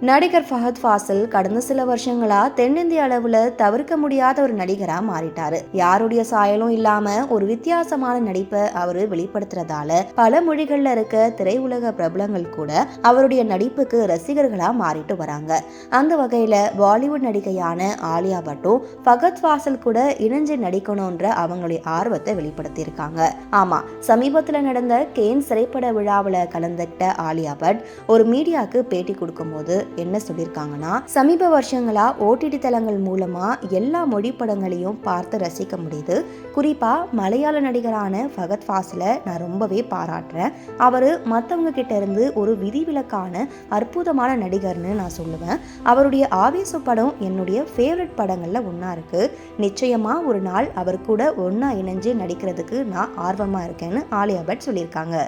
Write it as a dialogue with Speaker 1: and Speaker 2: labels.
Speaker 1: நடிகர் ஃபஹத் ஃபாசில் கடந்த சில வருஷங்களா தென்னிந்திய அளவுல தவிர்க்க முடியாத ஒரு நடிகரா மாறிட்டாரு. யாருடைய சாயலும் இல்லாம ஒரு வித்தியாசமான நடிப்பை அவரு வெளிப்படுத்துறதால பல மொழிகள்ல இருக்க திரையுலக பிரபலங்கள் கூட அவருடைய நடிப்புக்கு ரசிகர்களா மாறிட்டு வராங்க. அந்த வகையில பாலிவுட் நடிகையான ஆலியா பட்டும் ஃபகத் ஃபாசில் கூட இணைஞ்சு நடிக்கணும்ன்ற அவங்களுடைய ஆர்வத்தை வெளிப்படுத்தியிருக்காங்க. ஆமா சமீபத்துல நடந்த கேன் திரைப்பட விழாவில் கலந்துக்கிட்ட ஆலியா பட் ஒரு மீடியாவுக்கு பேட்டி கொடுக்கும்போது என்ன சொல்லியிருக்காங்கன்னா சமீப வருஷங்களா ஓடிடி தளங்கள் மூலமா எல்லா மொழி படங்களையும் பார்த்து ரசிக்க முடியுது. குறிப்பா மலையாள நடிகரான ஃபகத் ஃபாசில நான் ரொம்பவே பாராட்டுறேன். அவர் மற்றவங்க கிட்ட இருந்து ஒரு விதிவிலக்கான அற்புதமான நடிகர்னு நான் சொல்லுவேன். அவருடைய ஆவேச படம் என்னுடைய ஃபேவரட் படங்கள்ல ஒன்றா இருக்கு. நிச்சயமா ஒரு நாள் அவர் கூட ஒன்றா இணைஞ்சு நடிக்கிறதுக்கு நான் ஆர்வமா இருக்கேன்னு ஆலியா பட் சொல்லியிருக்காங்க.